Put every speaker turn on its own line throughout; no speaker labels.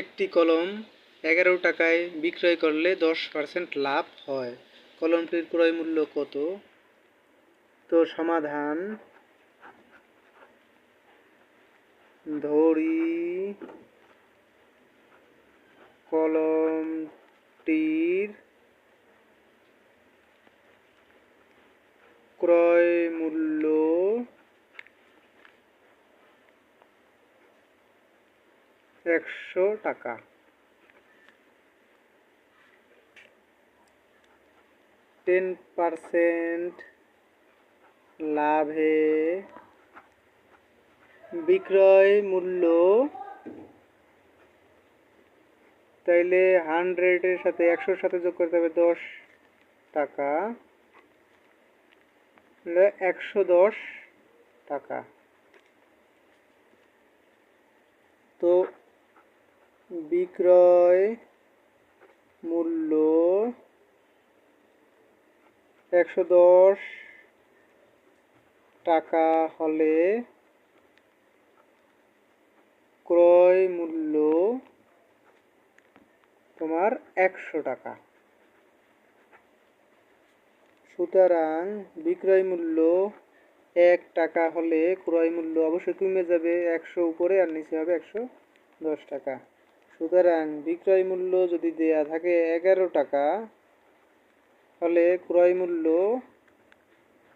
একটি কলম এগারো টাকায় বিক্রয় করলে দশ পার্সেন্ট লাভ হয়। কলমটির ক্রয় মূল্য কত? তো সমাধান ধরি। কলমটির ক্রয় মূল্য একশো টাকা। টেন পার্সেন্ট লাভে বিক্রয় মূল্য তাইলে হান্ড্রেডের সাথে একশোর সাথে যোগ করতে হবে দশ টাকা। একশো দশ টাকা। তো বিক্রয় মূল্য একশো দশ টাকা হলে ক্রয় মূল্য তোমার একশো টাকা। সুতরাং বিক্রয় মূল্য এক টাকা হলে ক্রয় মূল্য অবশ্যই কমে যাবে একশো উপরে আর নিচে হবে একশো দশ টাকা। সুতরাং বিক্রয় মূল্য যদি দেয়া থাকে এগারো টাকা ফলে ক্রয় মূল্য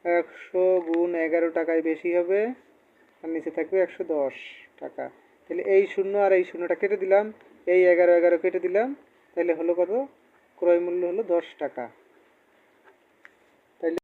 একশো গুণ এগারো টাকায় বেশি হবে আর নিচে থাকবে একশো দশ টাকা। তাহলে এই শূন্য আর এই শূন্যটা কেটে দিলাম, এই এগারো এগারো কেটে দিলাম, তাহলে হলো কত? ক্রয় মূল্য হলো দশ টাকা।